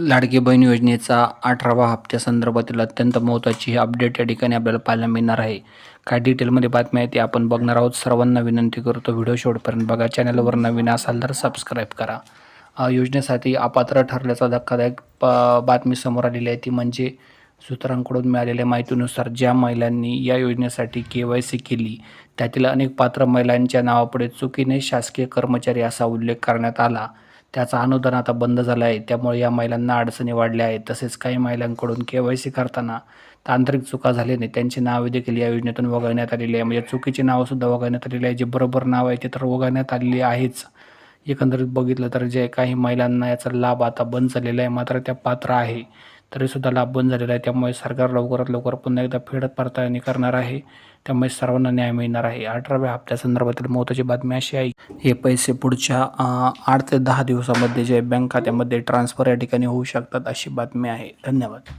लाडकी बहीण योजनेचा अठरावा हप्त्यासंदर्भातील अत्यंत महत्त्वाची ही अपडेट या ठिकाणी आपल्याला पाहायला मिळणार आहे. काय डिटेलमध्ये बातमी आहे ती आपण बघणार आहोत. सर्वांना विनंती करतो व्हिडिओ शेवटपर्यंत बघा. चॅनलवर नवीन असाल तर सबस्क्राईब करा. योजनेसाठी अपात्र ठरल्याचा धक्कादायक प- बातमी समोर आलेली आहे. ती म्हणजे सूत्रांकडून मिळालेल्या माहितीनुसार ज्या महिलांनी या योजनेसाठी के वाय सी केली त्यातील अनेक पात्र महिलांच्या नावापुढे चुकीने शासकीय कर्मचारी असा उल्लेख करण्यात आला. त्याचा अनुदान आता बंद झालं आहे. त्यामुळे या महिलांना अडचणी वाढल्या आहेत. तसेच काही महिलांकडून के वाय सी करताना तांत्रिक चुका झाल्याने त्यांची नावे देखील या योजनेतून वगळण्यात आलेली आहे. म्हणजे चुकीची नावंसुद्धा वगळण्यात आलेली आहे. जे बरोबर नाव आहे ते तर वगळण्यात आलेली आहेच. एकंदरीत बघितलं तर जे काही महिलांना याचा लाभ आता बंद झालेला आहे मात्र त्या पात्र आहे. तरीसुद्धा लाभ बंद झालेला आहे. त्यामुळे सरकार लवकरात लवकर पुन्हा एकदा फेडत पडताळणी करणार आहे. त्यामुळे सर्वांना न्याय मिळणार आहे. अठराव्या हप्त्यासंदर्भातील महत्त्वाची बातमी अशी आहे. हे पैसे पुढच्या आठ ते दहा दिवसामध्ये जे बँक खात्यामध्ये ट्रान्सफर या ठिकाणी होऊ शकतात अशी बातमी आहे. धन्यवाद.